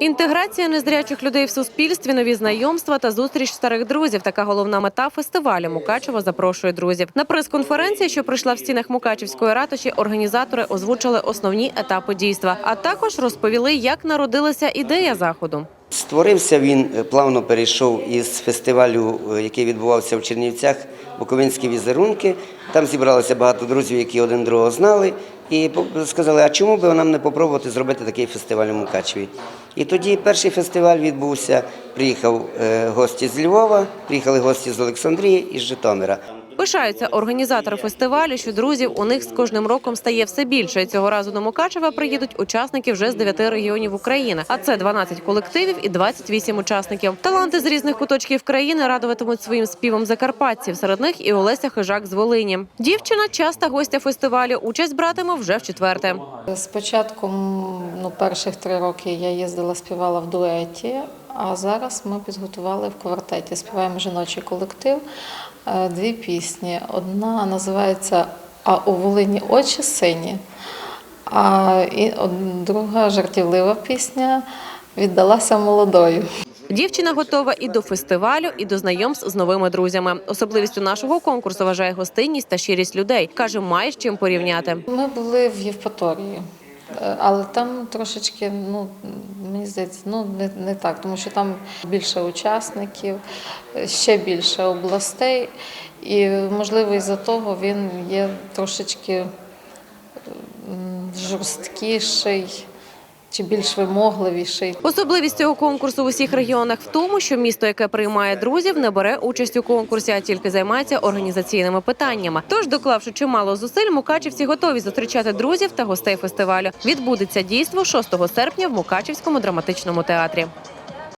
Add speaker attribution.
Speaker 1: Інтеграція незрячих людей в суспільстві, нові знайомства та зустріч старих друзів. Така головна мета фестивалю. Мукачево запрошує друзів. На прес-конференції, що прийшла в стінах Мукачівської ратуші, організатори озвучили основні етапи дійства, а також розповіли, як народилася ідея заходу.
Speaker 2: Створився він, е, плавно перейшов із фестивалю, е, який відбувався в Чернівцях, Буковинські візерунки. Там зібралося багато друзів, які один другого знали, і сказали, а чому би нам не попробувати зробити такий фестиваль у Мукачеві? І тоді перший фестиваль відбувся. Приїхав е, гості з Львова, приїхали гості з Олександрії і з Житомира.
Speaker 1: Пишаються організатори фестивалю, що друзів у них з кожним роком стає все більше. Цього разу до Мукачева приїдуть учасники вже з 9 регіонів України. А це 12 колективів і 28 учасників. Таланти з різних куточків країни радуватимуть своїм співом закарпатців. Серед них і Олеся Хижак з Волині. Дівчина часта гостя фестивалю. Участь братиме вже в четверте.
Speaker 3: Спочатку, ну, перших три роки я їздила, співала в дуеті, а зараз ми підготували в квартеті. Співаємо жіночий колектив. Е, Дві пісні. Одна називається А у Волині очі сині, а і друга жартівлива пісня віддалася молодою.
Speaker 1: Дівчина готова і до фестивалю, і до знайомств з новими друзями. Особливістю нашого конкурсу вважає гостинність та щирість людей. каже, має з чим порівняти.
Speaker 3: Ми були в Євпаторії, але там трошечки, ну мені здається, ну не, не так, тому що там більше учасників, е, ще більше областей, і можливо із-за того він є трошечки жорсткіший чи більш вимогливіший.
Speaker 1: Особливість цього конкурсу в усіх регіонах в тому, що місто, яке приймає друзів, не бере участь у конкурсі, а тільки займається організаційними питаннями. Тож, доклавши чимало зусиль, мукачівці готові зустрічати друзів та гостей фестивалю. Відбудеться дійство 6 серпня в Мукачівському драматичному театрі.